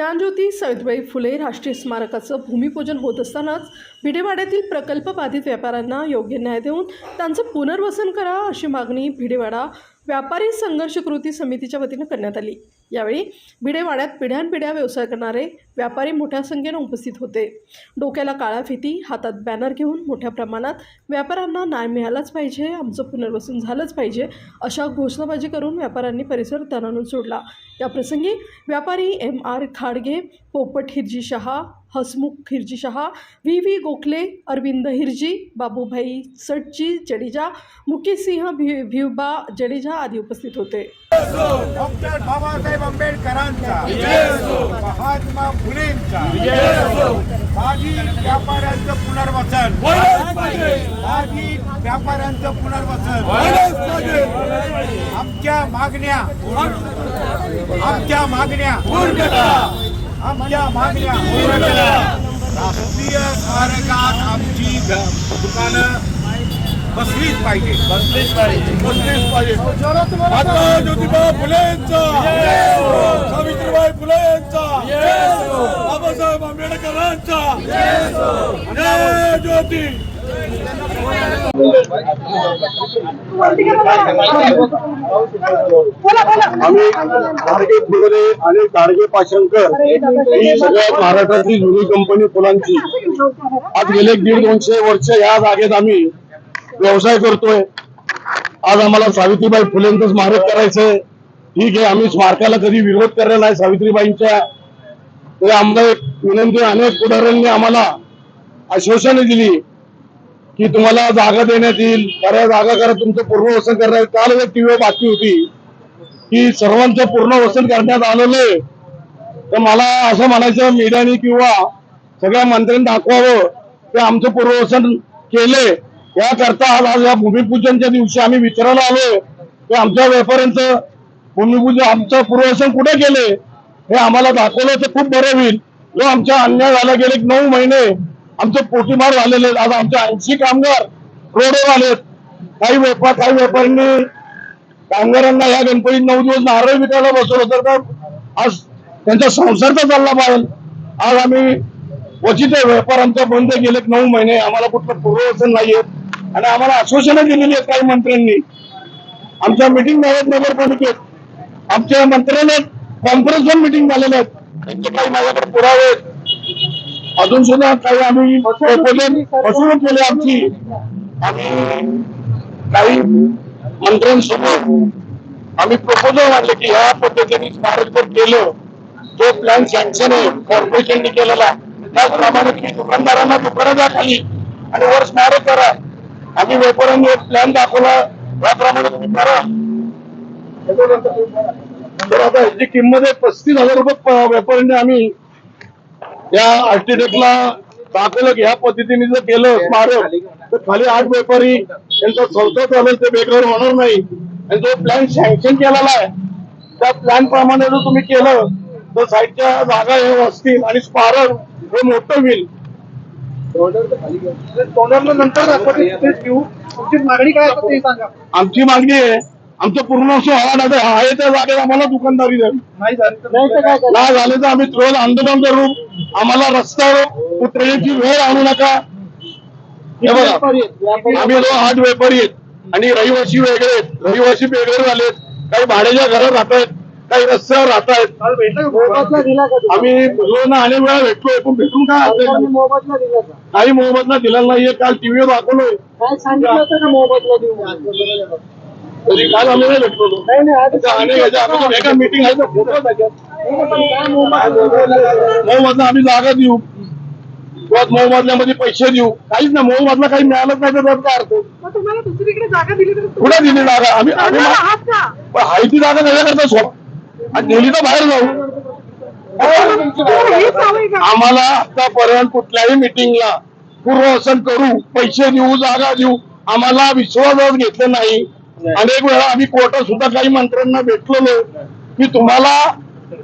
ज्ञानज्योती सावित्रीबाई फुले राष्ट्रीय स्मारकाचं भूमिपूजन होत असतानाच भिडेवाड्यातील प्रकल्प बाधित व्यापाऱ्यांना योग्य न्याय देऊन त्यांचं पुनर्वसन करा अशी मागणी भिडेवाडा व्यापारी संघर्ष कृती समितीच्या वतीनं करण्यात आली. यावेळी भिडेवाड्यात पिढ्यानपिढ्या व्यवसाय करणारे व्यापारी मोठ्या संख्येनं उपस्थित होते. डोक्याला काळा फिती हातात बॅनर घेऊन मोठ्या प्रमाणात व्यापाऱ्यांना न्याय मिळालाच पाहिजे आमचं पुनर्वसन झालंच पाहिजे अशा घोषणाबाजी करून व्यापाऱ्यांनी परिसर तणानून सोडला. याप्रसंगी व्यापारी M R Khadge Popat Hirji Shah Hasmukh Hirji Shah V V Gokhale Arvind Hirji Babubhai Satji Jadeja Mukesinh Singh Bhivba Jadeja आदी उपस्थित होते. डॉक्टर बाबासाहेब आंबेडकरांचा महात्मा फुलेंचा माजी व्यापाऱ्यांचं पुनर्वसन. माजी व्यापाऱ्यांचं पुनर्वसन. आमच्या मागण्या आमच्या मागण्या. आमच्या मागण्या राष्ट्रीय स्मारकात आमची दुकानं बसलीच पाहिजे. बसलीच पाहिजे. बसलीच पाहिजे. महात्मा ज्योतिबा फुलेंचा. सावित्रीबाई फुलेंचा. बाबासाहेब आंबेडकरांचा. जय ज्योती. आम्ही गाडगे आणि गाडगे पाशंकर ही सगळ्या महाराष्ट्रातली जुनी कंपनी फुलांची. आज गेले दीड दोनशे वर्ष या जागेत आम्ही व्यवसाय करतोय. आज आम्हाला सावित्रीबाई फुलेंचं स्मारक करायचंय. ठीक आहे आम्ही स्मारकाला कधी विरोध करलेला नाही सावित्रीबाईंच्या. आमदार विनंती अनेक पुढाऱ्यांनी आम्हाला आश्वासने दिली. की तुम्हाला जागा देण्यात येईल बऱ्याच जागा करा तुमचं पूर्णवसन करण्यात काल एक टीव्ही बातमी होती की सर्वांचं पूर्ण वसन करण्यात आलेलं तर मला असं म्हणायचं मीडियाने किंवा सगळ्या मंत्र्यांनी दाखवावं ते आमचं पूर्ववसन केले याकरता आज आज या भूमिपूजनच्या दिवशी आम्ही विचारायला आलो ते आमच्या व्यापाऱ्यांचं भूमिपूजन आमचं पूर्ववसन कुठे केले हे आम्हाला दाखवलं तर खूप बरं होईल. जो आमच्या अन्याय झाला गेले एक नऊ महिने आमचे पोटीमार झालेले आहेत. आज आमचे ऐंशी कामगार रोडवर आलेत काही व्यापार काही व्यापाऱ्यांनी कामगारांना या गणपतीत नऊ दिवस नारळ विकायला बसवलं तर का आज त्यांचा संसार तर चालला पाहिजे. आज आम्ही क्वचित व्यापार आमचा बंद गेले नऊ महिने आम्हाला कुठलं पूर्ववसन नाहीये. आणि आम्हाला आश्वासनं दिलेली आहेत काही मंत्र्यांनी. आमच्या मिटिंग आहेत नगरपालिकेत. आमच्या मंत्र्यांना कॉन्फरन्सवर मिटिंग झालेल्या आहेत. त्यांचे काही माझ्याकडे पुरावे आहेत. अजून सुद्धा काही आम्ही फसवणूक केली आमची. आणि काही मंत्र्यांसमोर आम्ही प्रपोजल मांडले की ह्या पद्धतीने जर केलं. जो प्लॅन सँक्शन आहे. कॉर्पोरेशनने केलेला त्याचप्रमाणे तुम्ही दुकानदारांना दुकानं द्या खाली आणि वर स्मारक करा. आम्ही व्यापाऱ्यांनी एक प्लॅन दाखवला त्याप्रमाणे तुम्ही करा. तर आता ह्याची किंमत आहे पस्तीस हजार रुपये व्यापाऱ्यांनी आम्ही या आर्किटेक्टला दाखवलं की ह्या पद्धतीने जर केलं स्मारक तर खाली आठ व्यापारी यांचा संस्था चालेल ते बेकार होणार नाही. आणि जो प्लॅन सँक्शन केलेला आहे त्या प्लॅन प्रमाणे जर तुम्ही केलं तर साईडच्या जागा हे असतील आणि स्मारक हे मोठं होईल. नंतर घेऊ. तुमची मागणी काय आमची मागणी आहे आमचं पूर्ण असं हवा नाही आहे त्या जागेत आम्हाला दुकानदारी द्यावी. नाही झालं तर नाही तर काय करायचं? नाही झाले तर आम्ही रोज आंदोलन करू. आम्हाला रस्त्यावर उतरण्याची वेळ आणू नका. हे बघा. आम्ही आठ व्यापारी आहेत. आणि रहिवासी वेगळे आहेत. रहिवासी वेगळे झालेत काही भाड्याच्या घरात राहत आहेत. काही रस्त्यावर राहत आहेत. दिला? आम्ही रोज अनेक वेळा भेटलोय पण भेटून काय दिला काही मोबदला दिलेला नाहीये. काल टीव्हीवर दाखवलोय. तरी काल आम्ही नाही भेटलो एका मीटिंग आहे. फोटो काय मोबदला मोबदला? आम्ही जागा देऊ. किंवा मोबदल्यामध्ये पैसे देऊ. काहीच नाही मोबदला काही मिळालंच नाही तर त्याचा काय अर्थ? तुम्हाला दुसरीकडे जागा दिली तर कुठे दिली जागा? आम्ही आम्ही पण हाय ती जागा त्याच्याकरता सोडा आणि दिली तर बाहेर जाऊ. का? आम्हाला आतापर्यंत कुठल्याही मिटिंगला पूर्वसन करू. पैसे देऊ जागा देऊ. आम्हाला विश्वासात घेतलं नाही. अनेक वेळा आम्ही कोर्टात सुद्धा काही मंत्र्यांना भेटलेलो. की तुम्हाला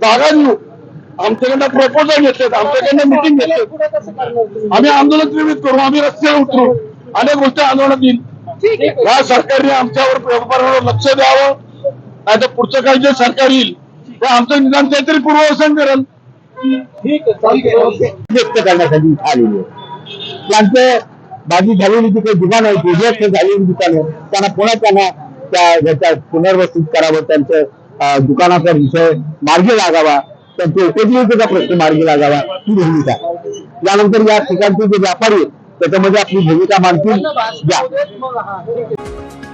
जागा देऊ आमच्याकडनं प्रपोजल घेतलेत आमच्याकडनं मिटिंग घेतलेत? आम्ही आंदोलन त्रिवित करू आम्ही रस्त्यावर उतरू. अनेक गोष्टी आंदोलनात येईल. या सरकारने आमच्यावर व्यापाऱ्यांवर लक्ष द्यावं. नाही तर पुढचं काही जे सरकार येईल ते आमचं निदान काहीतरी पूर्ववसन करेल. व्यक्त करण्यासाठी आलेली आहे. त्यांचं बाजी झालेली जी काही दुकान आहे उद्ध्वस्त झालेली दुकानं त्यांना पुन्हा त्यांना त्या याच्या पुनर्वसित करावं त्यांचं अं, दुकानाचा विषय मार्गी लागावा त्यांच्या उपजीविकेचा प्रश्न मार्गी लागावा ही भूमिका. यानंतर या ठिकाणचे जे व्यापारी त्याच्यामध्ये आपली भूमिका मांडतील. द्या